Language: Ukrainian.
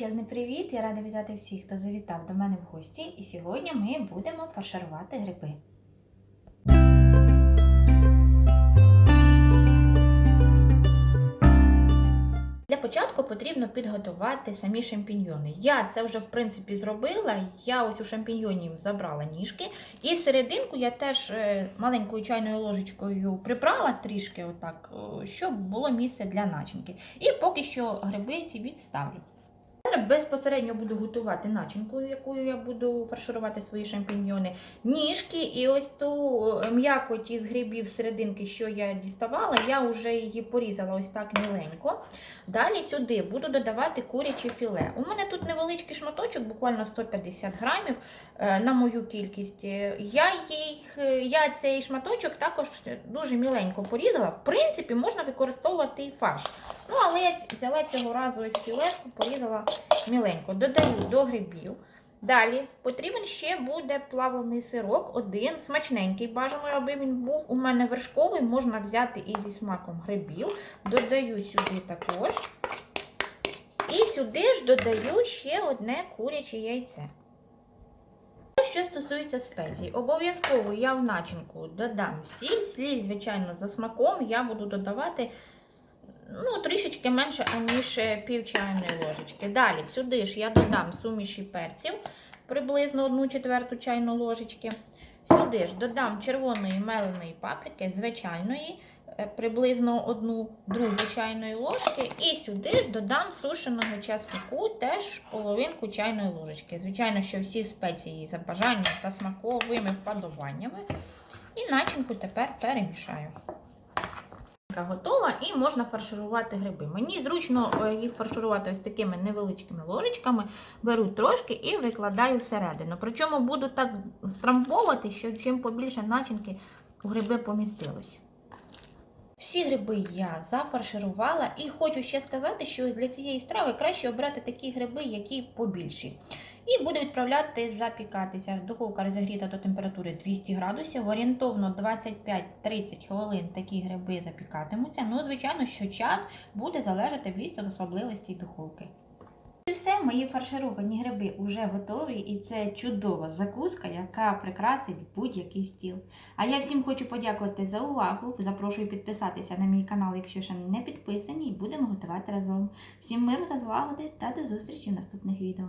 Величезний привіт! Я рада вітати всіх, хто завітав до мене в гості. І сьогодні ми будемо фарширувати гриби. Для початку потрібно підготувати самі шампіньйони. Я це вже в принципі зробила. Я ось у шампіньйонів забрала ніжки. І серединку я теж е, маленькою чайною ложечкою прибрала трішки, отак, щоб було місце для начинки. І поки що гриби ці відставлю. Зараз безпосередньо буду готувати начинку, якою я буду фарширувати свої шампіньйони, ніжки і ось ту е, м'якоть із грибів серединки, що я діставала, я вже її порізала ось так міленько. Далі сюди буду додавати куряче філе. У мене тут невеличкий шматочок, буквально 150 грамів е, на мою кількість. Е, Я, їх, я цей шматочок також дуже міленько порізала. В принципі, можна використовувати фарш. Ну, але я взяла цього разу ось філешку, порізала міленько. Додаю до грибів. Далі потрібен ще буде плавлений сирок, один смачненький. Бажано, аби він був у мене вершковий, можна взяти і зі смаком грибів. Додаю сюди також. І сюди ж додаю ще одне куряче яйце. Що стосується спецій, обов'язково я в начинку додам сіль, сіль, звичайно, за смаком я буду додавати ну, трішечки менше, аніж е, пів чайної ложечки. Далі сюди ж я додам суміші перців, приблизно 1 четверту чайну ложечки. Сюди ж додам червоної меленої паприки, звичайної, е, приблизно 1 другу чайної ложки. І сюди ж додам сушеного часнику, теж половинку чайної ложечки. Звичайно, що всі спеції за бажанням та смаковими вподобаннями. І начинку тепер перемішаю. Готова і можна фарширувати гриби. Мені зручно е, їх фарширувати ось такими невеличкими ложечками. Беру трошки і викладаю всередину. Причому буду так втрамбовувати, щоб чим побільше начинки у гриби помістилось. Всі гриби я зафарширувала і хочу ще сказати, що для цієї страви краще обрати такі гриби, які побільші. І буду відправляти запікатися. Духовка розігріта до температури 200 градусів. Орієнтовно 25-30 хвилин такі гриби запікатимуться. Ну, звичайно, що час буде залежати від особливостей духовки. Все, мої фаршировані гриби вже готові, і це чудова закуска, яка прикрасить будь-який стіл. А я всім хочу подякувати за увагу. Запрошую підписатися на мій канал, якщо ще не підписані, і будемо готувати разом. Всім миру та злагоди та до зустрічі в наступних відео.